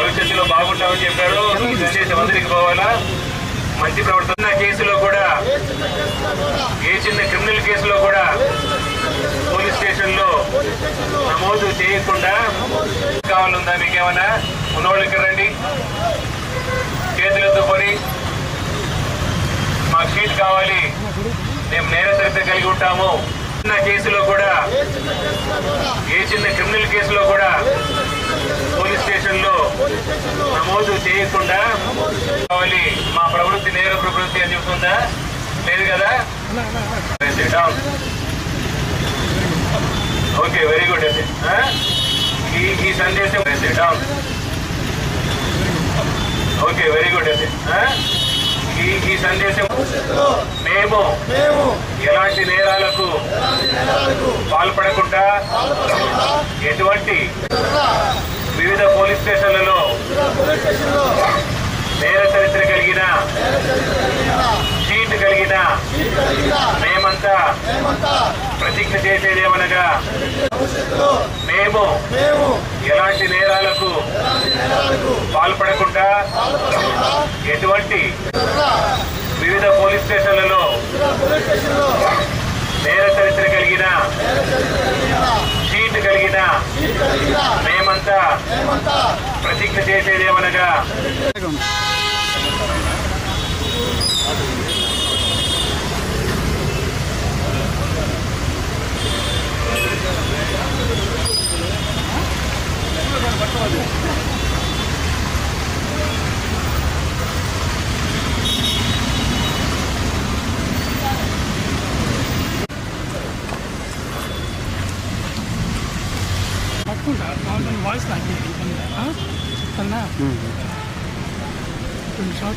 భవిష్యత్తులో బాగుంటామని చెప్పాడు. ఈ సందేశం పోవాలా? మంచి ప్రవర్తన కేసులో కూడా ఏ చిన్న క్రిమినల్ కేసులో కూడా పోలీస్ స్టేషన్లో నమోదు చేయకుండా కావాలందా మీకేమన్నా? ఉన్నవాళ్ళు ఇక్కడ రండి. చేతులతో కొని మాకు షీట్ కావాలి. మేము నేర చరిత్ర కలిగి ఉంటాము. చిన్న కేసులో కూడా ఏ చిన్న క్రిమినల్ కేసులో కూడా పోలీస్ స్టేషన్లో నమోదు చేయకుండా మా ప్రవృత్తి నేర ప్రవృత్తి అని చెప్తుందా? లేదు కదా? ఓకే వెరీ గుడ్ అండి? ఈ ఈ సందేశం డౌన్ ఓకే వెరీ గుడ్ అండి? ఈ ఈ సందేశం మేము ఎలాంటి నేరాలకు పాల్పడకుండా ఎటువంటి వివిధ పోలీస్ స్టేషన్లలో పోలీస్ స్టేషన్లో నేర చరిత్ర కలిగిన షీట్ కలిగిన సీట్ కలిగిన మేమంతా ప్రతిజ్ఞ చేసేదేమనగా మేము ఎలాంటి నేరాలకు పాల్పడకుండా ఎటువంటి వివిధ పోలీస్ స్టేషన్లలో నేర చరిత్ర కలిగిన షీట్ కలిగిన సీట్ కలిగిన మేమంతా మేమంతా ప్రతిజ్ఞ చేసేదేమనగా voice like it. Huh? It's enough. Mm -hmm. It's short.